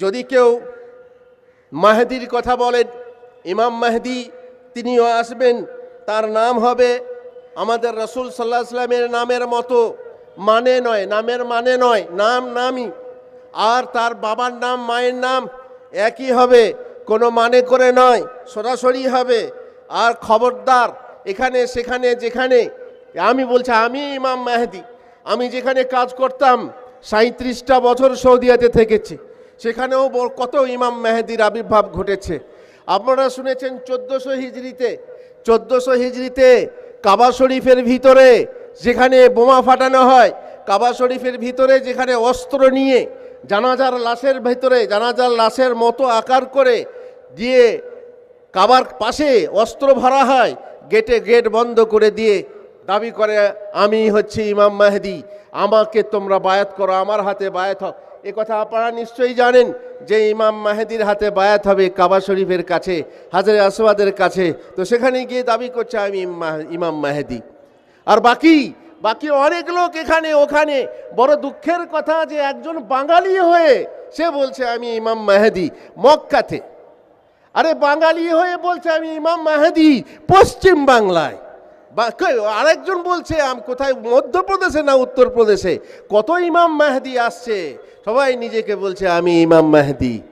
যদি কেউ মাহেদির কথা বলেন, ইমাম মাহদি, তিনিও আসবেন, তার নাম হবে আমাদের রসুল সাল্লাহ ইসলামের নামের মতো মানে নয়, নামের মানে নয়, নাম নামই। আর তার বাবার নাম, মায়ের নাম একই হবে, কোনো মানে করে নয়, সরাসরি হবে। আর খবরদার, এখানে, সেখানে, যেখানে, আমি বলছি, আমি ইমাম মাহেদি, আমি যেখানে কাজ করতাম সাঁত্রিশটা বছর সৌদিয়াতে থেকেছি। সেখানেও কত ইমাম মেহেদির আবির্ভাব ঘটেছে। আপনারা শুনেছেন চোদ্দোশো হিজড়িতে চোদ্দোশো হিজড়িতে কাবা শরীফের ভিতরে যেখানে বোমা ফাটানো হয়, কাবা শরীফের ভিতরে যেখানে অস্ত্র নিয়ে জানাজার লাশের ভিতরে, জানাজার লাশের মতো আকার করে দিয়ে কাবার পাশে অস্ত্র ভরা হয়, গেটে গেট বন্ধ করে দিয়ে দাবি করে, আমি হচ্ছি ইমাম মাহেদি, আমাকে তোমরা বায়াত করো, আমার হাতে বায়াত হোক এ কথা আপনারা নিশ্চয়ই জানেন যে ইমাম মাহেদির হাতে বায়াত হবে কাবা শরীফের কাছে, হাজারে আসওয়াদের কাছে। তো সেখানে গিয়ে দাবি করছে আমি ইমাম মাহেদি। আর বাকি বাকি অনেক লোক এখানে, ওখানে। বড় দুঃখের কথা যে একজন বাঙালি হয়ে সে বলছে, আমি ইমাম মাহেদি, মক্কাতে। আরে বাঙালি হয়ে বলছে, আমি ইমাম মাহেদি, পশ্চিম বাংলায়। আরেকজন বলছে, আম কোথায়, মধ্যপ্রদেশে না উত্তরপ্রদেশে? কত ইমাম মাহেদি আসছে? সবাই নিজেকে বলছে, আমি ইমাম মাহেদি।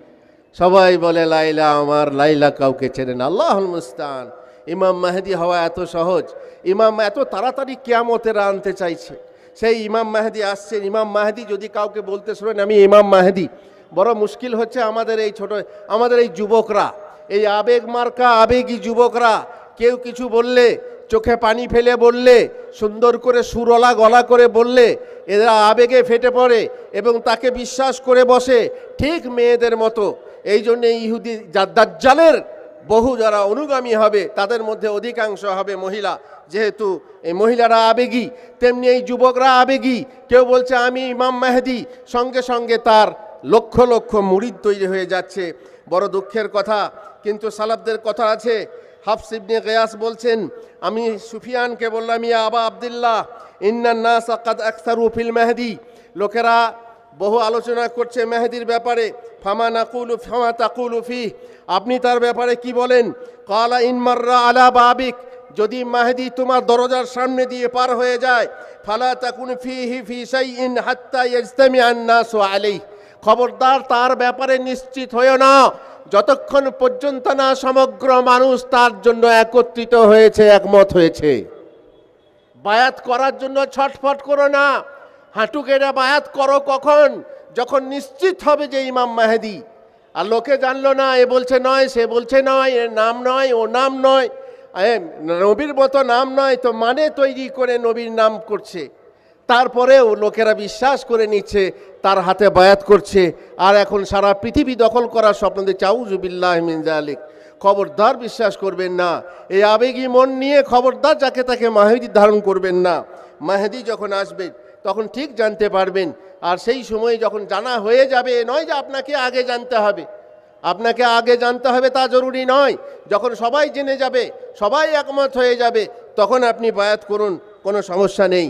সবাই বলে, লাইলা আমার, লাইলা কাউকে চেনে না। আল্লাহ মুস্তান। ইমাম মাহেদি হওয়া এত সহজ। ইমাম এত তাড়াতাড়ি কেয়ামতের আনতে চাইছে। সেই ইমাম মাহেদি আসছেন ইমাম মাহেদি যদি কাউকে বলতে শোনেন, আমি ইমাম মাহেদি। বড় মুশকিল হচ্ছে আমাদের এই ছোট, আমাদের এই যুবকরা, এই আবেগ মার্কা, আবেগী যুবকরা, কেউ কিছু বললে চোখে পানি ফেলে বললে, সুন্দর করে সুরলা গলা করে বললে, এরা আবেগে ফেটে পড়ে এবং তাকে বিশ্বাস করে বসে ঠিক মেয়েদের মতো। এই জন্যে ইহুদি যা- দাজ্জালের বহু যারা অনুগামী হবে, তাদের মধ্যে অধিকাংশ হবে মহিলা। যেহেতু এই মহিলারা আবেগী, তেমনি এই যুবকরা আবেগী। কেউ বলছে, আমি ইমাম মেহেদি। সঙ্গে সঙ্গে তার লক্ষ লক্ষ মুরিদ তৈরি হয়ে যাচ্ছে। বড় দুঃখের কথা, কিন্তু সালাবদের কথা আছে হাফস ইবনে গয়াস বলছেন, আমি সুফিয়ানকে বললাম, ইয়া আবা আবদুল্লাহ, ইন্নান নাস কাদ আকসারু ফিল মেহেদি। লোকেরা বহু আলোচনা করছে মেহেদির ব্যাপারে। ফামা নাকুলু, ফামা তাকুলু ফি আপনি তার ব্যাপারে কি বলেন? কালা ইনমাররা আলা বাবিক, যদি মাহেদি তোমার দরজার সামনে দিয়ে পার হয়ে যায়, ফালা তাকুন ফিহি ফি শাইইন হাত্তা ইয়াজতামি আন-নাসু আলাইহি। খবরদার, তার ব্যাপারে নিশ্চিত হয়েও না যতক্ষণ পর্যন্ত না সমগ্র মানুষ তার জন্য একত্রিত হয়েছে, একমত হয়েছে। বায়াত করার জন্য ছটফট করো না। হাঁটু কেটে বায়াত করো কখন? যখন নিশ্চিত হবে যে ইমাম মাহেদি। আর লোকে জানলো না, এ বলছে নয়, সে বলছে নয়, এর নাম নয়, ও নাম নয়। নবীর মতো নাম নয়, তো মানে তৈরি করে নবীর নাম করছে। তারপরেও লোকেরা বিশ্বাস করে নিচ্ছে, তার হাতে বায়াত করছে, আর এখন সারা পৃথিবী দখল করার স্বপ্ন দেখছে। আউজুবিল্লাহ মিনজালিক খবরদার বিশ্বাস করবেন না। এই আবেগী মন নিয়ে খবরদার যাকে তাকে মাহেদি ধারণ করবেন না। মাহেদি যখন আসবেন তখন ঠিক জানতে পারবেন। আর সেই সময় যখন জানা হয়ে যাবে নয় যে আপনাকে আগে জানতে হবে। আপনাকে আগে জানতে হবে তা জরুরি নয়। যখন সবাই জেনে যাবে, সবাই একমত হয়ে যাবে, তখন আপনি বায়াত করুন, কোনো সমস্যা নেই।